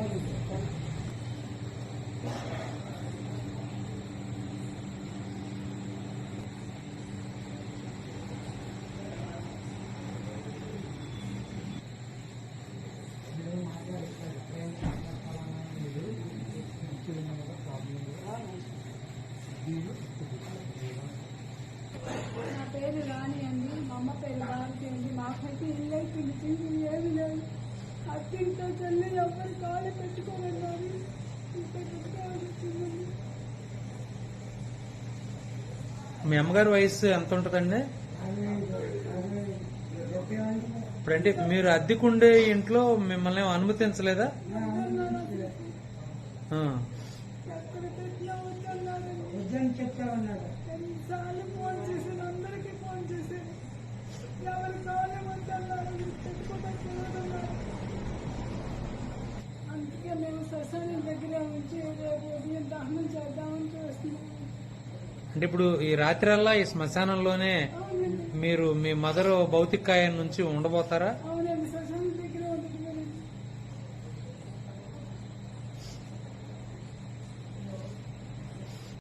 నా పేరు రాణి అండి. మా అమ్మ పేరు భారతి అండి. మాకైతే ఇల్లు అయిపోయింది. ఏమి లేదు. అత్తింట్లో తల్లి ఎవరు మీ అమ్మగారి వయసు ఎంత ఉంటుందండి? ఇప్పుడంటే మీరు అద్దెకుండే ఇంట్లో మిమ్మల్ని అనుమతించలేదా? ఆ. అంటే ఇప్పుడు ఈ రాత్రల్లా ఈ శ్మశానంలోనే మీరు మీ మదర్ భౌతికాయం నుంచి ఉండబోతారా?